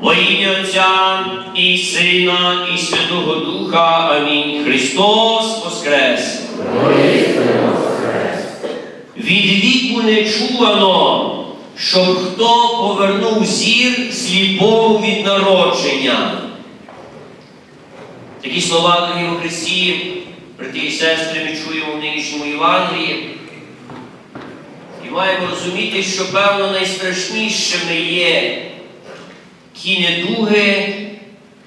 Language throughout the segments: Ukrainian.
Во ім'я Отця і Сина, і Святого Духа. Амінь. Христос Воскрес! Від віку не чувано, щоб хто повернув зір сліпому від народження. Такі слова, дорогі у Христі, брати і сестри, ми чуємо в нинішньому Євангелії. І маємо розуміти, що певно найстрашнішими є ті недуги,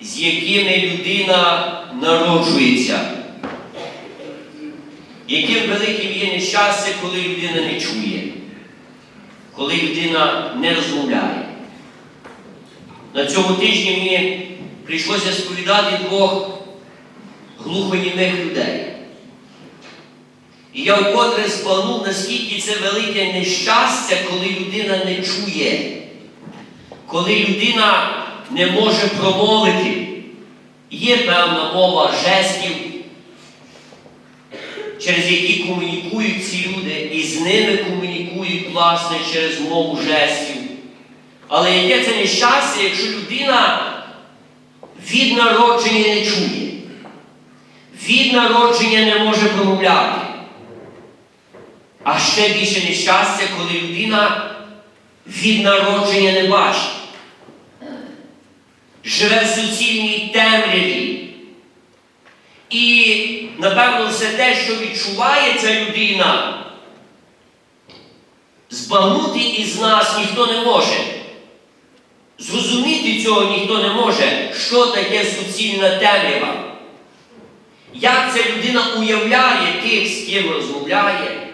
з якими людина народжується. Яким великим є нещастя, коли людина не чує, коли людина не розмовляє. На цьому тижні мені прийшлося сповідати двох глухонімих людей. І я вкотре спалнув, наскільки це велике нещастя, коли людина не чує, коли людина не може промовити. Є певна мова жестів, через які комунікують ці люди, і з ними комунікують, власне, через мову жестів. Але яке це нещастя, якщо людина від народження не чує, від народження не може промовляти. А ще більше нещастя, коли людина від народження не бачить. Живе в суцільній темряві. І, напевно, все те, що відчуває ця людина, збагнути із нас ніхто не може. Зрозуміти цього ніхто не може, що таке суцільна темрява. Як ця людина уявляє тих, з ким розмовляє,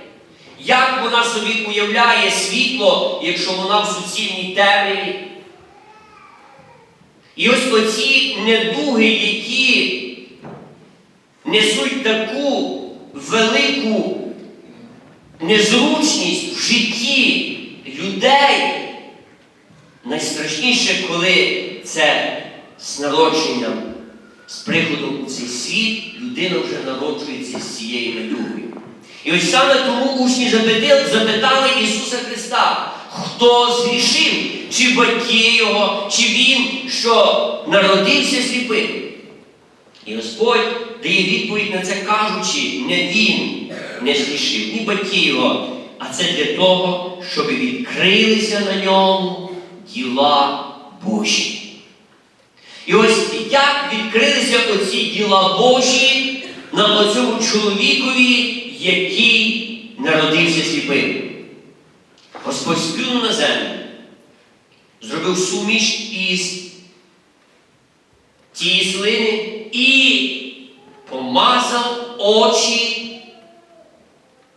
як вона собі уявляє світло, якщо вона в суцільній темряві. І ось оці недуги, які несуть таку велику незручність в житті людей. Найстрашніше, коли це з народженням, з приходом у цей світ, людина вже народжується з цією недугою. І ось саме тому учні запитали, Ісуса Христа, хто згрішив, чи батьки Його, чи Він, що народився сліпим. І Господь дає відповідь на це, кажучи, не Він не згрішив, ні батьки Його, а це для того, щоб відкрилися на ньому діла Божі. І ось як відкрилися оці діла Божі на цьому чоловікові, який народився сліпим. Господь сплюнув на землю, зробив суміш із тієї слини і помазав очі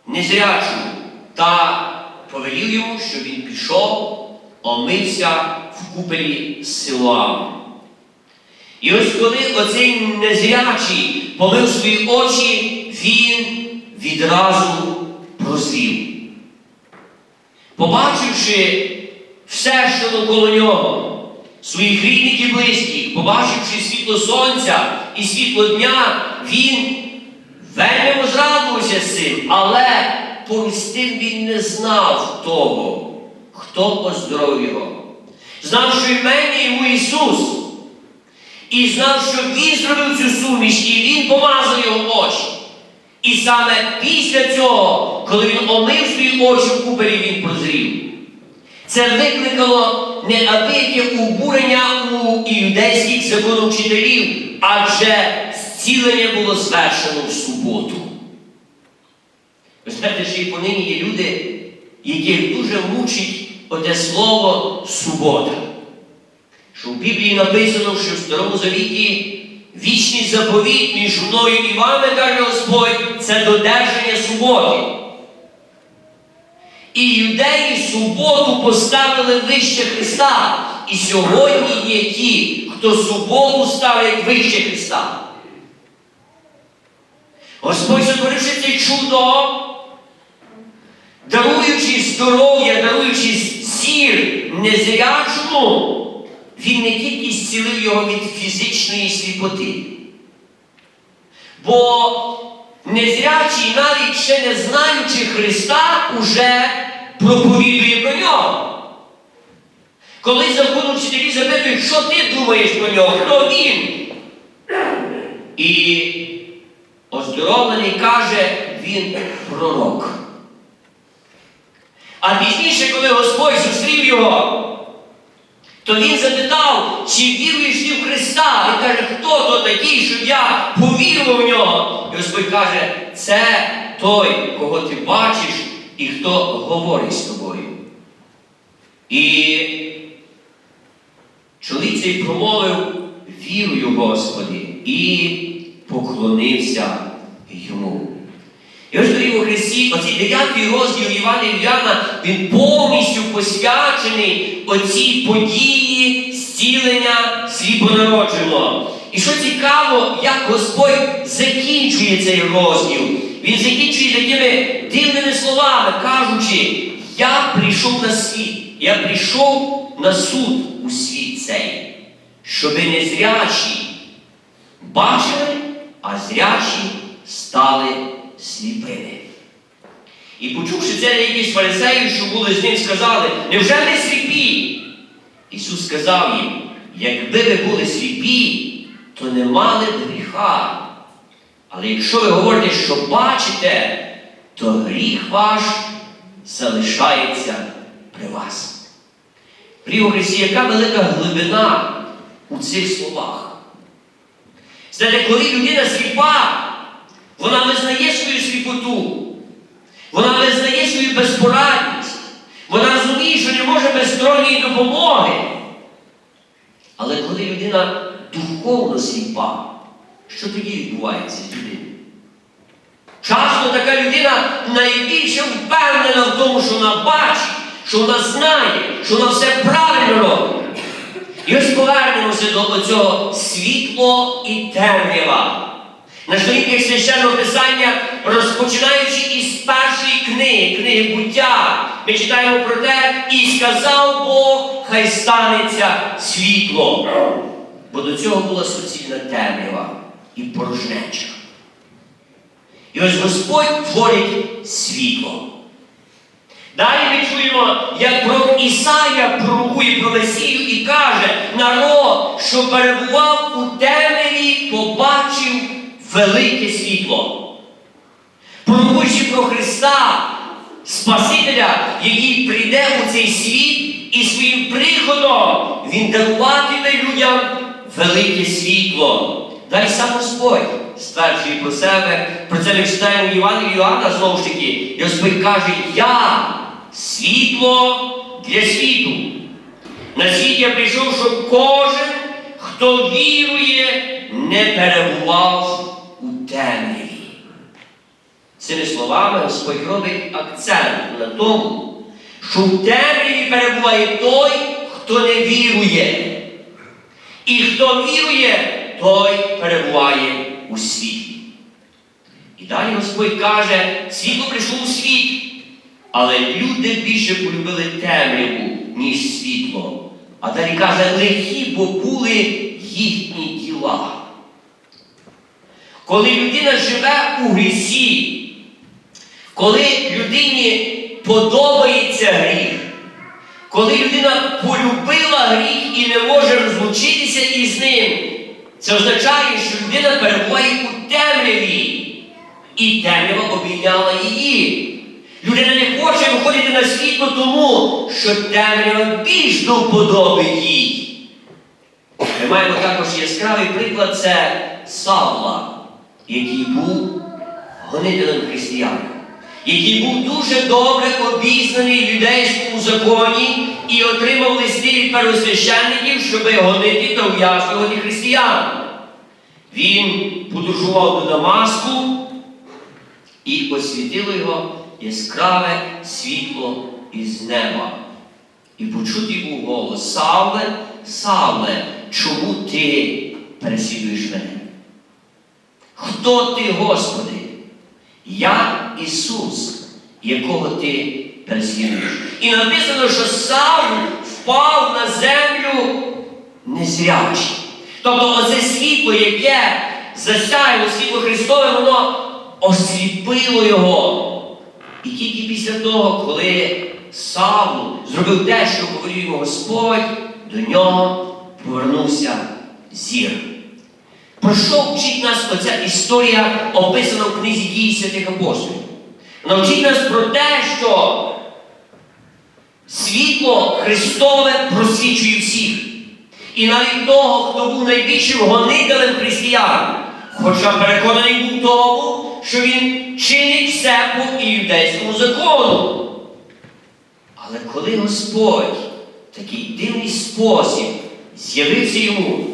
незрячому та повелів йому, щоб він пішов, омився в купелі Силуам. І ось коли оцей незрячий помив свої очі, він відразу прозрів. Побачивши все, що навколо нього, своїх рідних і близьких, побачивши світло сонця і світло дня, він вельми зрадувався з цим, але тим він не знав того, хто оздоровив його. Знав, що імення йому Ісус. І знав, що Він зробив цю суміш, і Він помазав його очі. І саме після цього, коли він омив свої очі в купері, він прозрів. Це викликало неабияке обурення у іудейських законовчителів, адже зцілення було звершено в суботу. Ви знаєте, що і понині є люди, яких дуже мучить оте слово субота. Що в Біблії написано, що в Старому Завіті вічний заповіт між мною і вами, каже Господь, це додержання суботи. І юдеї суботу поставили вище Христа. І сьогодні є ті, хто суботу ставить вище Христа. Господь сотворивши це чудо, даруючи здоров'я, даруючи зір незрячому, він не тільки зцілив його від фізичної сліпоти. Бо незрячий, навіть ще не знаючи Христа, уже проповідує про нього. Коли закону вчителі запитують, що ти думаєш про нього, хто він? І оздоровлений каже, він пророк. А пізніше, коли Господь зустрів його, то він запитав, чи віруєш ти в Христа? Він каже, хто то такий, щоб я повірив в нього? І Господь каже, це той, кого ти бачиш і хто говорить з тобою. І чоловік цей промовив вірую, Господи, і поклонився йому. І ось дорогі у Христі, оцей 9 розділ Івана Івляна, він повністю посвячений оцій події зцілення сліпонародженого. І що цікаво, як Господь закінчує цей розділ. Він закінчує такими дивними словами, кажучи, я прийшов на світ, я прийшов на суд у світ цей, щоби незрячі бачили, а зрячі стали сліпими. І почувши це якісь фарисеї, що були з ним, сказали, невже ми сліпі? Ісус сказав їм, якби ви були сліпі, то не мали б гріха. Але якщо ви говорите, що бачите, то гріх ваш залишається при вас. Христі, яка велика глибина у цих словах. Знаєте, коли людина сліпа, вона визнає свою сліпоту, вона визнає свою безпорадність, вона розуміє, що не може без сторонньої допомоги. Але коли людина духовно сліпа, що тоді відбувається з людиною? Часто така людина найбільше впевнена в тому, що вона бачить, що вона знає, що вона все правильно робить. І ось повернемося до цього світло і темрява. На сторінках священного писання, розпочинаючи із першої книги, книги буття, ми читаємо про те, і сказав Бог, хай станеться світло. Бо до цього була суцільна темрява і порожнеча. І ось Господь творить світло. Далі ми чуємо, як пророк Ісая пророкує про Месію і каже, народ, що перебував у темряві, побачив велике світло. Пророкуючи про Христа, Спасителя, який прийде у цей світ і своїм приходом Він даруватиме людям велике світло. Дай сам Господь стверджує про себе. Про це ми читаємо Івана Іоанна знову ж таки. І Господь каже, я світло для світу. На світ я прийшов, щоб кожен, хто вірує, не перебував темряві. Цими словами Господь робить акцент на тому, що в темряві перебуває той, хто не вірує. І хто вірує, той перебуває у світлі. І далі Господь каже, світло прийшло у світ, але люди більше полюбили темряву, ніж світло. А далі каже, лихі, бо були їхні діла. Коли людина живе у грісі, коли людині подобається гріх, коли людина полюбила гріх і не може розлучитися із ним, це означає, що людина перебуває у темряві, і темрява обійняла її. Людина не хоче виходити на світло тому, що темрява більш до вподоби їй. Ми маємо також яскравий приклад це Савла, який був гонителем християн, який був дуже добре обізнаний в юдейському законі і отримав листи від первосвященників, щоб гонити та ув'язнювати християн. Він подорожував до Дамаску і освітило його яскраве світло із неба. І почутий був голос Савле, Савле, чому ти переслідуєш мене? Хто ти, Господи? Я Ісус, якого ти переслідуєш. І написано, що Савл впав на землю незрячий. Тобто оце світло, яке засяяло світло Христове, воно осліпило його. І тільки після того, коли Савлу, зробив те, що говорив йому Господь, до нього повернувся зір. Про що вчить нас оця історія, описана в книзі дії святих апостолів? Вона вчить нас про те, що світло Христове просвічує всіх. І навіть того, хто був найбільшим гонителем християн, хоча переконаний був тому, що він чинить все по іудейському закону. Але коли Господь в такий дивний спосіб з'явився йому,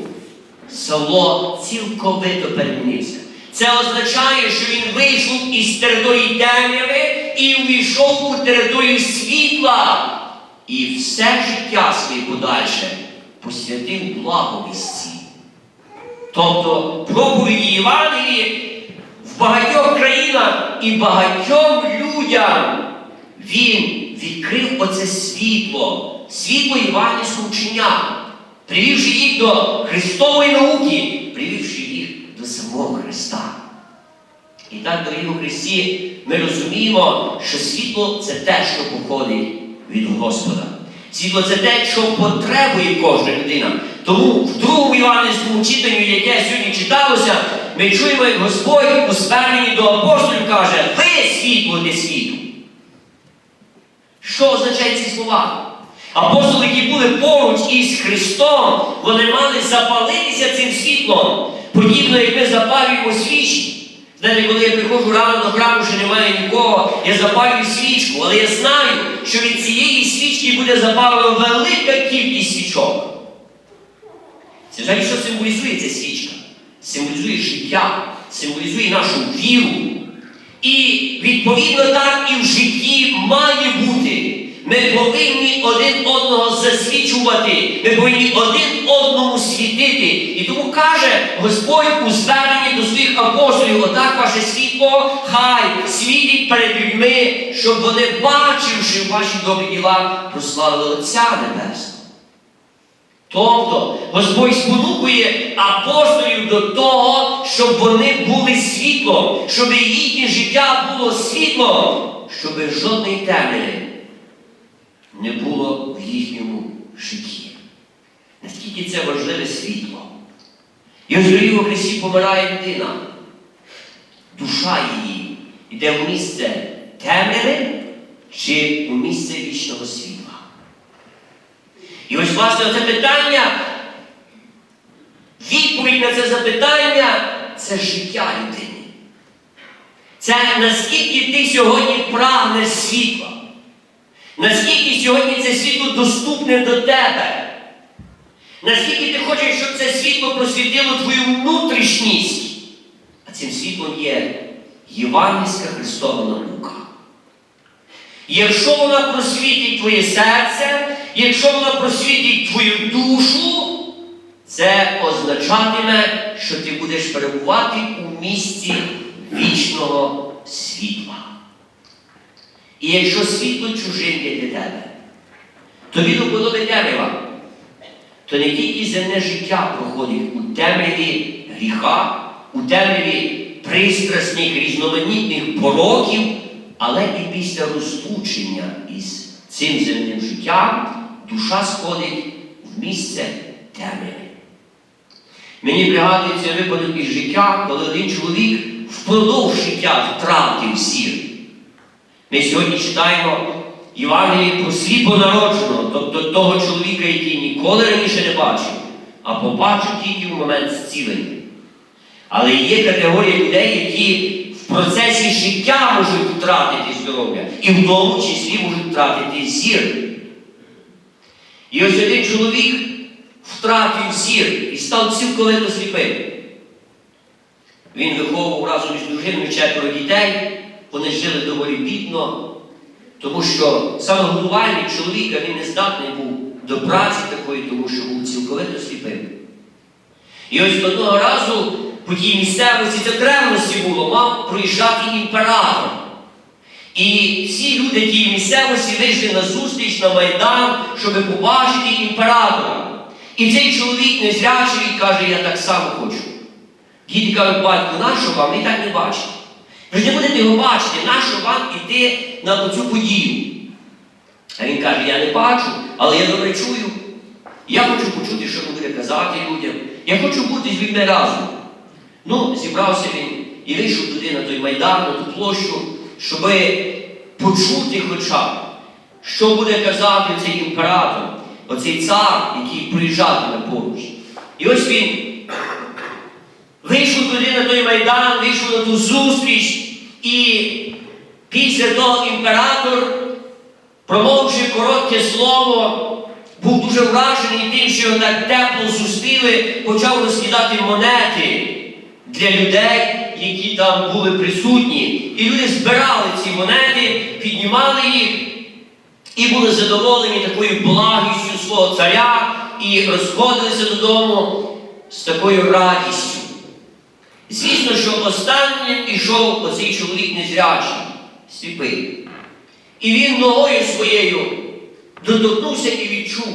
Савло цілковито перемінився. Це означає, що він вийшов із території темряви і увійшов у територію світла. І все життя своє подальше посвятив благовісті. Тобто проповіді Євангелії в багатьох країнах і багатьом людям він відкрив оце світло, світло євангельського вчення, привівши їх до Христової науки, привівши їх до самого Христа. І так, дорогі у Христі, ми розуміємо, що світло це те, що походить від Господа. Світло це те, що потребує кожна людина. Тому в другому іванівському читанні, яке сьогодні читалося, ми чуємо, як Господь у зверненні до апостолів каже, ви світло для світу. Що означають ці слова? Апостоли, які були поруч із Христом, вони мали запалитися цим світлом, подібно як ми запалюємо свічі. Знаєте, коли я приходжу рано до храму, що немає нікого, я запалюю свічку, але я знаю, що від цієї свічки буде запалена велика кількість свічок. Це взагалі що символізує ця свічка? Символізує життя, символізує нашу віру. І відповідно так і в житті має бути. Ми повинні один одного засвічувати, ми повинні один одному світити. І тому каже Господь у зверненні до своїх апостолів, отак ваше світло, хай світить перед людьми, щоб вони, бачивши ваші добрі діла, прославили Отця Небесного. Тобто Господь спонукує апостолів до того, щоб вони були світлом, щоб їхнє життя було світлом, щоб жодної темряви не було в їхньому житті. Наскільки це важливе світло. І дорогі у Христі помирає людина. Душа її йде в місце темряви чи у місце вічного світла. І ось, власне, це питання, відповідь на це запитання це життя людини. Це наскільки ти сьогодні прагнеш світла. Наскільки сьогодні це світло доступне до тебе? Наскільки ти хочеш, щоб це світло просвітило твою внутрішність? А цим світлом є Євангельська Христова наука. Якщо вона просвітить твоє серце, якщо вона просвітить твою душу, це означатиме, що ти будеш перебувати у місці вічного світла. І якщо світло чужим є для тебе, то від уподоби темрява, то не тільки земне життя проходить у темряві гріха, у темряві пристрасних різноманітних пороків, але і після розлучення із цим земним життям душа сходить в місце темряви. Мені пригадується випадок із життя, коли один чоловік впродовж життя втратив зір. Ми сьогодні читаємо Євангелії про сліпонародженого, тобто того чоловіка, який ніколи раніше не бачив, а побачив тільки в момент зцілення. Але є категорія людей, які в процесі життя можуть втратити здоров'я, і в тому числі можуть втратити зір. І ось один чоловік втратив зір і став цілковито сліпим. Він виховував разом із дружиною четверо дітей, вони жили доволі бідно, тому що саме годувальник чоловіка він не здатний був до праці такої, тому що був цілковито сліпим. І ось одного разу по тій місцевості це древності було, мав проїжджати імператор. І всі люди тієї місцевості вийшли на зустріч на Майдан, щоб побачити імператора. І цей чоловік незрячий каже, я так само хочу. Діти кажуть, батько, нащо вам? Ви так не бачите. Ви не будете його бачити, нащо вам іти на цю подію? А він каже, я не бачу, але я добре чую. Я хочу почути, що буде казати людям. Я хочу бути з людьми разом. Ну, зібрався він і вийшов туди на той майдан, на ту площу, щоб почути хоча що буде казати цей імператор, оцей цар, який приїжджатиме поруч. І ось він вийшов туди на той майдан, вийшов на ту зустріч, і після того імператор, промовивши коротке слово, був дуже вражений тим, що його так тепло зустріли, почав розкидати монети для людей, які там були присутні. І люди збирали ці монети, піднімали їх і були задоволені такою благістю свого царя і розходилися додому з такою радістю. Звісно, що останнім ішов оцей чоловік незрячий, сліпий. І він ногою своєю доторкнувся і відчув,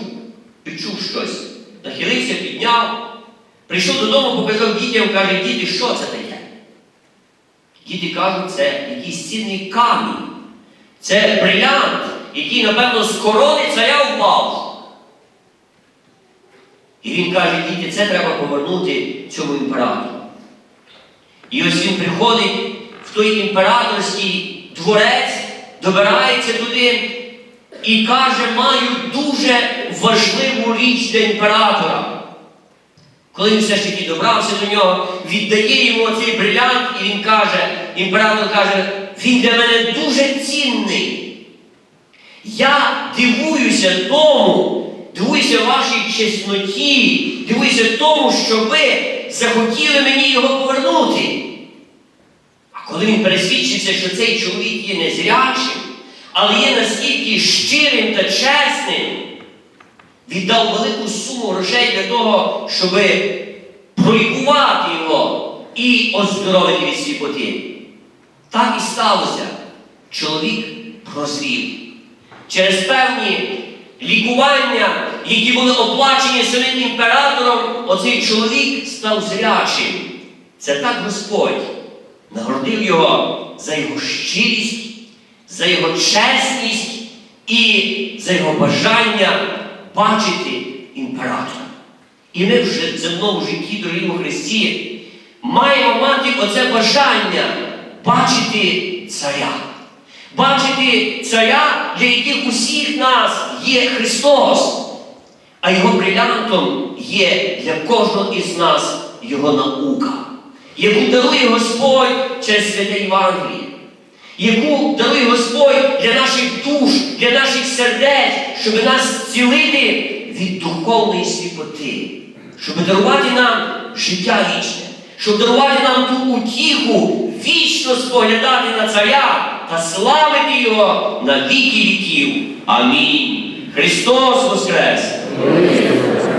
відчув щось. Нахилився, підняв, прийшов додому, показав дітям, каже, діти, що це таке? Діти кажуть, це якийсь цінний камінь. Це брилянт, який, напевно, з корони царя впав. І він каже, діти, це треба повернути цьому імператору. І ось він приходить в той імператорський дворець, добирається туди і каже, маю дуже важливу річ для імператора. Коли він все ж таки добрався до нього, віддає йому цей брилянт, і він каже, імператор каже, він для мене дуже цінний. Я дивуюся тому, дивуюся вашій чесноті, дивуюся тому, що ви захотіли мені його повернути. А коли він пересвідчився, що цей чоловік є незрячим, але є наскільки щирим та чесним, віддав велику суму грошей для того, щоб пролікувати його і оздоровити від сліпоти. Так і сталося. Чоловік прозрів. Через певні лікування, які були оплачені самим імператором, оцей чоловік став зрячим. Це так Господь нагородив його за його щирість, за його чесність і за його бажання бачити імператора. І ми в земному житті, дорогі у Христі, маємо мати оце бажання бачити царя. Бачити царя, для яких усіх нас є Христос, а його брилянтом є для кожного із нас його наука, яку дарує Господь через святе Євангеліє, яку дарує Господь для наших душ, для наших сердець, щоб нас зцілити від духовної сліпоти, щоб дарувати нам життя вічне, щоб дарувати нам ту утіху, вічно споглядати на царя та славити його на віки віків. Амінь. Христос Воскрес! Dois.